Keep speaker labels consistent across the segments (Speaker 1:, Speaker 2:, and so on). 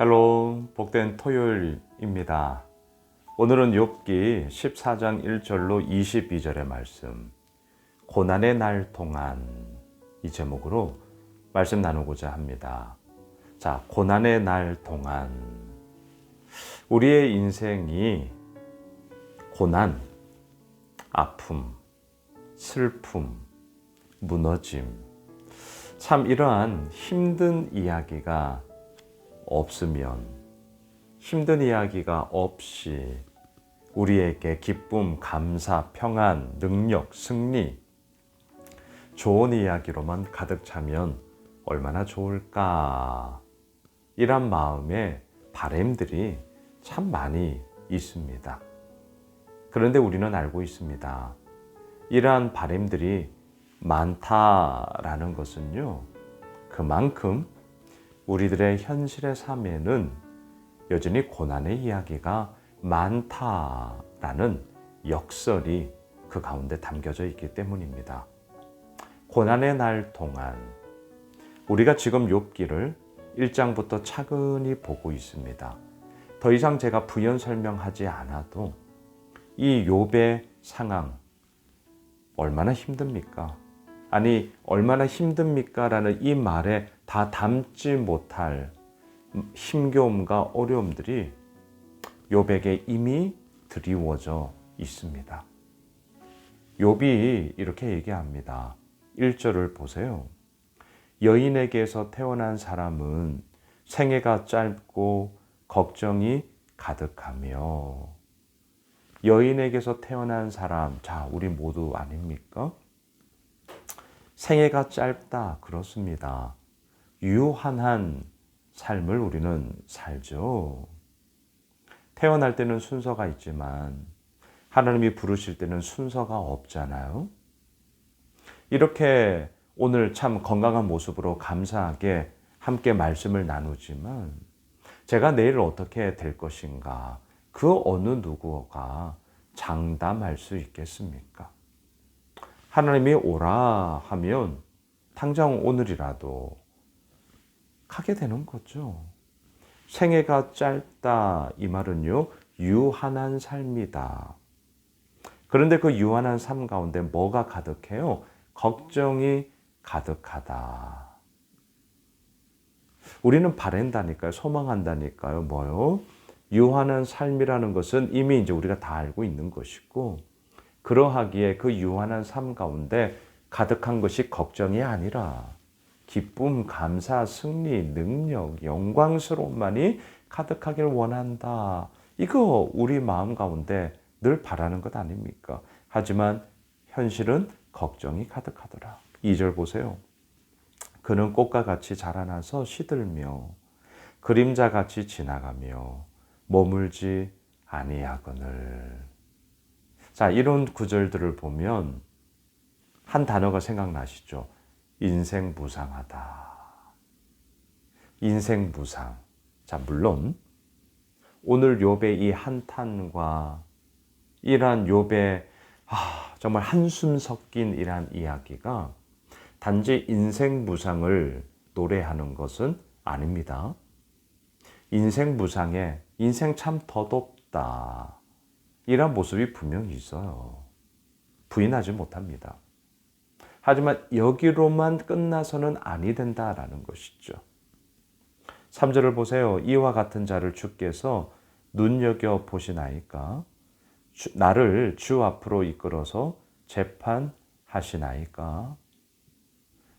Speaker 1: 헬로 복된 토요일입니다. 오늘은 욥기 14장 1절로 22절의 말씀 고난의 날 동안 이 제목으로 말씀 나누고자 합니다. 자, 고난의 날 동안 우리의 인생이 고난, 아픔, 슬픔, 무너짐 참 이러한 힘든 이야기가 없으면 힘든 이야기가 없이 우리에게 기쁨, 감사, 평안, 능력, 승리, 좋은 이야기로만 가득 차면 얼마나 좋을까. 이런 마음의 바램들이 참 많이 있습니다. 그런데 우리는 알고 있습니다. 이러한 바램들이 많다라는 것은요, 그만큼 우리들의 현실의 삶에는 여전히 고난의 이야기가 많다라는 역설이 그 가운데 담겨져 있기 때문입니다. 고난의 날 동안 우리가 지금 욥기를 1장부터 차근히 보고 있습니다. 더 이상 제가 부연 설명하지 않아도 이 욥의 상황 얼마나 힘듭니까? 아니 얼마나 힘듭니까라는 이 말에 다 담지 못할 힘겨움과 어려움들이 욥에게 이미 드리워져 있습니다. 욥이 이렇게 얘기합니다. 1절을 보세요. 여인에게서 태어난 사람은 생애가 짧고 걱정이 가득하며 여인에게서 태어난 사람, 자, 우리 모두 아닙니까? 생애가 짧다. 그렇습니다. 유한한 삶을 우리는 살죠. 태어날 때는 순서가 있지만 하나님이 부르실 때는 순서가 없잖아요. 이렇게 오늘 참 건강한 모습으로 감사하게 함께 말씀을 나누지만 제가 내일 어떻게 될 것인가 그 어느 누구가 장담할 수 있겠습니까? 하나님이 오라 하면 당장 오늘이라도 가게 되는 거죠. 생애가 짧다 이 말은요 유한한 삶이다. 그런데 그 유한한 삶 가운데 뭐가 가득해요? 걱정이 가득하다. 우리는 바랜다니까요. 소망한다니까요. 뭐요? 유한한 삶이라는 것은 이미 이제 우리가 다 알고 있는 것이고 그러하기에 그 유한한 삶 가운데 가득한 것이 걱정이 아니라 기쁨, 감사, 승리, 능력, 영광스러움만이 가득하길 원한다. 이거 우리 마음 가운데 늘 바라는 것 아닙니까? 하지만 현실은 걱정이 가득하더라. 2절 보세요. 그는 꽃과 같이 자라나서 시들며 그림자 같이 지나가며 머물지 아니하거늘. 자, 이런 구절들을 보면 한 단어가 생각나시죠? 인생 무상하다. 인생 무상. 자, 물론 오늘 욥의 이 한탄과 이러한 욥의 아, 정말 한숨 섞인 이러한 이야기가 단지 인생 무상을 노래하는 것은 아닙니다. 인생 무상에 인생 참 더덥다. 이런 모습이 분명히 있어요. 부인하지 못합니다. 하지만 여기로만 끝나서는 아니 된다라는 것이죠. 3절을 보세요. 이와 같은 자를 주께서 눈여겨 보시나이까? 주, 나를 주 앞으로 이끌어서 재판하시나이까?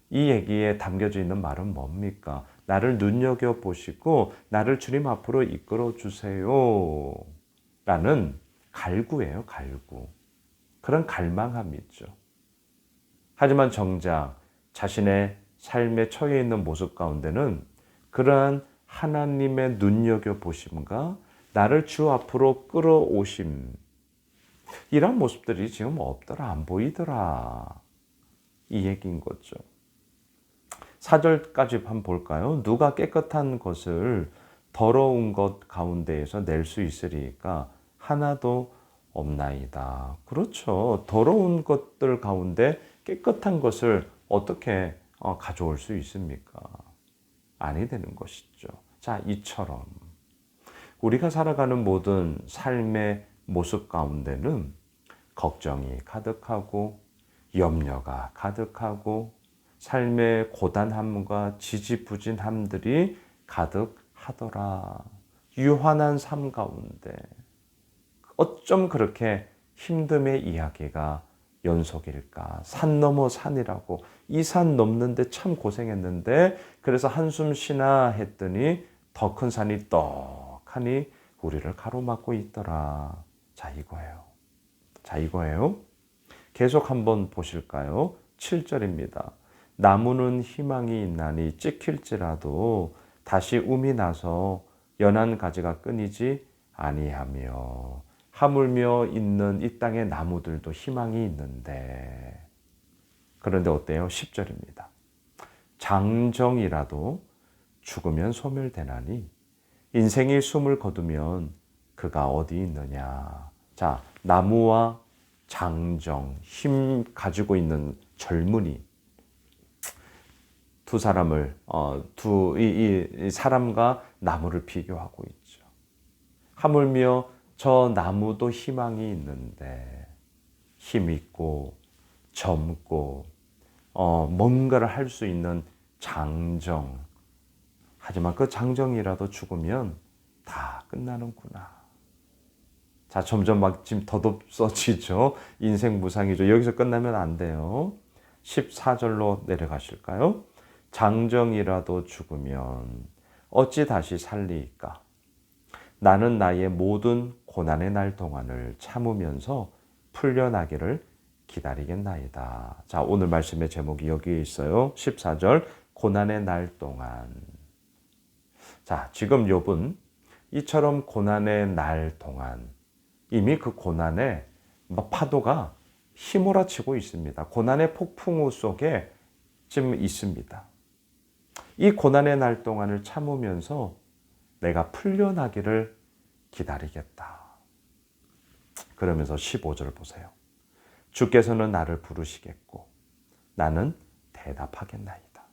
Speaker 1: 이 얘기에 담겨져 있는 말은 뭡니까? 나를 눈여겨 보시고 나를 주님 앞으로 이끌어 주세요. 라는 갈구예요, 갈구. 그런 갈망함이 있죠. 하지만 정작 자신의 삶에 처해 있는 모습 가운데는 그러한 하나님의 눈여겨 보심과 나를 주 앞으로 끌어오심 이런 모습들이 지금 없더라 안 보이더라 이 얘기인 거죠. 4절까지 한번 볼까요? 누가 깨끗한 것을 더러운 것 가운데에서 낼 수 있으리까 하나도 없나이다. 그렇죠. 더러운 것들 가운데 깨끗한 것을 어떻게 어, 가져올 수 있습니까? 아니 되는 것이죠. 자, 이처럼 우리가 살아가는 모든 삶의 모습 가운데는 걱정이 가득하고 염려가 가득하고 삶의 고단함과 지지부진함들이 가득하더라. 유한한 삶 가운데 어쩜 그렇게 힘듦의 이야기가 연속일까? 산 넘어 산이라고 이 산 넘는데 참 고생했는데 그래서 한숨 쉬나 했더니 더 큰 산이 떡하니 우리를 가로막고 있더라. 자 이거예요. 자 이거예요. 계속 한번 보실까요? 7절입니다. 나무는 희망이 있나니 찍힐지라도 다시 um이 나서 연한 가지가 끊이지 아니하며 하물며 있는 이 땅의 나무들도 희망이 있는데 그런데 어때요? 10절입니다. 장정이라도 죽으면 소멸되나니 인생이 숨을 거두면 그가 어디 있느냐. 자, 나무와 장정, 힘 가지고 있는 젊은이 두 사람을 어, 두이 이 사람과 나무를 비교하고 있죠. 하물며 저 나무도 희망이 있는데 힘 있고 젊고 어, 뭔가를 할 수 있는 장정. 하지만 그 장정이라도 죽으면 다 끝나는구나. 자, 점점 막 지금 덧없어지죠. 인생 무상이죠. 여기서 끝나면 안 돼요. 14절로 내려가실까요? 장정이라도 죽으면 어찌 다시 살리까? 나는 나의 모든 고난의 날 동안을 참으면서 풀려나기를 기다리겠나이다. 자, 오늘 말씀의 제목이 여기에 있어요. 14절 고난의 날 동안. 자, 지금 욥은 이처럼 고난의 날 동안 이미 그 고난의 파도가 휘몰아치고 있습니다. 고난의 폭풍우 속에 지금 있습니다. 이 고난의 날 동안을 참으면서 내가 풀려나기를 기다리겠다. 그러면서 15절 보세요. 주께서는 나를 부르시겠고 나는 대답하겠나이다.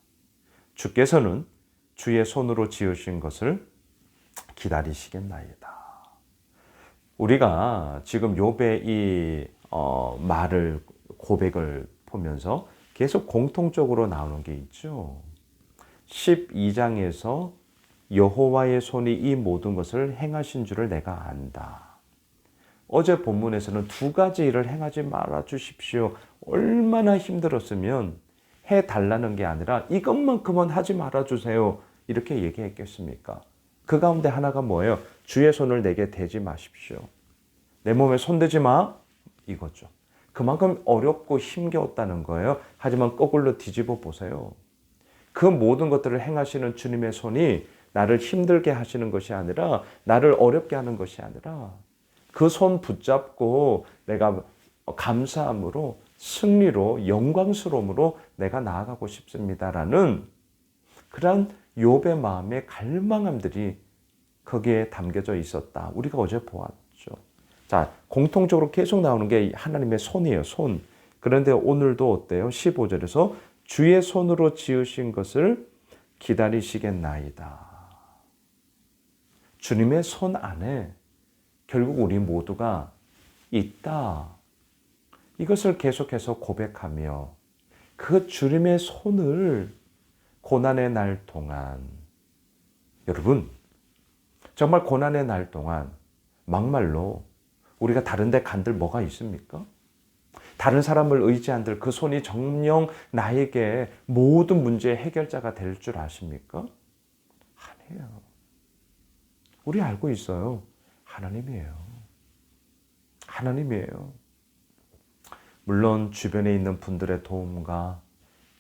Speaker 1: 주께서는 주의 손으로 지으신 것을 기다리시겠나이다. 우리가 지금 욥의 이 어, 말을 고백을 보면서 계속 공통적으로 나오는 게 있죠. 12장에서 여호와의 손이 이 모든 것을 행하신 줄을 내가 안다. 어제 본문에서는 두 가지 일을 행하지 말아 주십시오. 얼마나 힘들었으면 해 달라는 게 아니라 이것만큼은 하지 말아 주세요. 이렇게 얘기했겠습니까? 그 가운데 하나가 뭐예요? 주의 손을 내게 대지 마십시오. 내 몸에 손대지 마. 이거죠. 그만큼 어렵고 힘겨웠다는 거예요. 하지만 거꾸로 뒤집어 보세요. 그 모든 것들을 행하시는 주님의 손이 나를 힘들게 하시는 것이 아니라 나를 어렵게 하는 것이 아니라 그 손 붙잡고 내가 감사함으로 승리로 영광스러움으로 내가 나아가고 싶습니다라는 그러한 욥의 마음의 갈망함들이 거기에 담겨져 있었다. 우리가 어제 보았죠. 자, 공통적으로 계속 나오는 게 하나님의 손이에요. 손. 그런데 오늘도 어때요? 15절에서 주의 손으로 지으신 것을 기다리시겠나이다. 주님의 손 안에 결국 우리 모두가 있다. 이것을 계속해서 고백하며 그 주님의 손을 고난의 날 동안 여러분 정말 고난의 날 동안 막말로 우리가 다른 데 간들 뭐가 있습니까? 다른 사람을 의지한들 그 손이 정령 나에게 모든 문제의 해결자가 될 줄 아십니까? 아니에요. 우리 알고 있어요. 하나님이에요. 하나님이에요. 물론 주변에 있는 분들의 도움과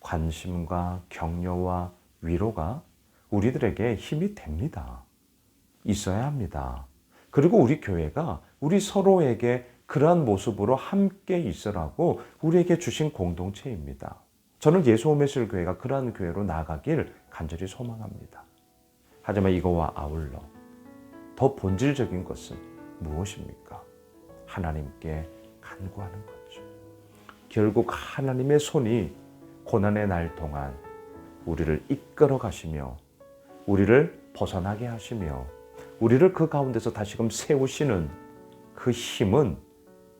Speaker 1: 관심과 격려와 위로가 우리들에게 힘이 됩니다. 있어야 합니다. 그리고 우리 교회가 우리 서로에게 그러한 모습으로 함께 있으라고 우리에게 주신 공동체입니다. 저는 예수 오메실 교회가 그러한 교회로 나가길 간절히 소망합니다. 하지만 이거와 아울러 더 본질적인 것은 무엇입니까? 하나님께 간구하는 거죠. 결국 하나님의 손이 고난의 날 동안 우리를 이끌어 가시며 우리를 벗어나게 하시며 우리를 그 가운데서 다시금 세우시는 그 힘은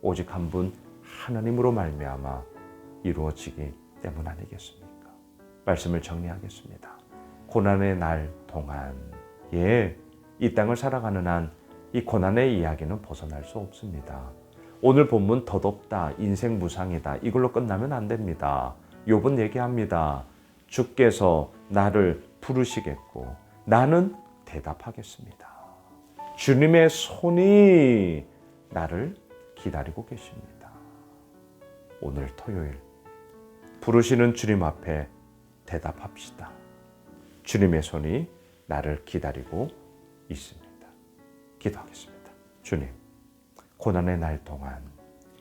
Speaker 1: 오직 한 분 하나님으로 말미암아 이루어지기 때문 아니겠습니까? 말씀을 정리하겠습니다. 고난의 날 동안 예, 이 땅을 살아가는 한 이 고난의 이야기는 벗어날 수 없습니다. 오늘 본문 덧없다, 인생 무상이다. 이걸로 끝나면 안 됩니다. 욥은 얘기합니다. 주께서 나를 부르시겠고 나는 대답하겠습니다. 주님의 손이 나를 기다리고 계십니다. 오늘 토요일 부르시는 주님 앞에 대답합시다. 주님의 손이 나를 기다리고 있습니다. 기도하겠습니다. 주님, 고난의 날 동안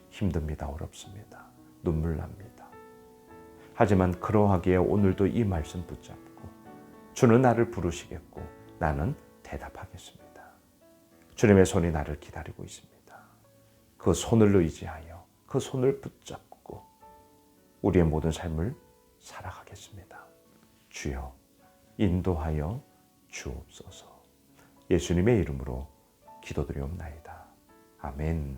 Speaker 1: 힘듭니다. 어렵습니다. 눈물 납니다. 하지만 그러하기에 오늘도 이 말씀 붙잡고 주는 나를 부르시겠고 나는 대답하겠습니다. 주님의 손이 나를 기다리고 있습니다. 그 손을 의지하여 그 손을 붙잡고 우리의 모든 삶을 살아가겠습니다. 주여 인도하여 주옵소서. 예수님의 이름으로 기도드리옵나이다. 아멘.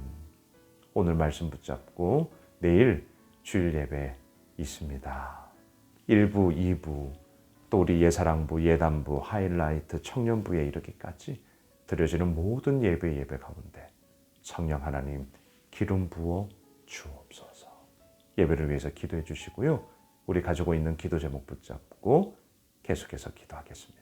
Speaker 1: 오늘 말씀 붙잡고 내일 주일 예배 있습니다. 1부, 2부, 또 우리 예사랑부, 예단부, 하이라이트, 청년부에 이르기까지 드려지는 모든 예배 예배 가운데 성령 하나님 기름 부어 주옵소서. 예배를 위해서 기도해 주시고요. 우리 가지고 있는 기도 제목 붙잡고 계속해서 기도하겠습니다.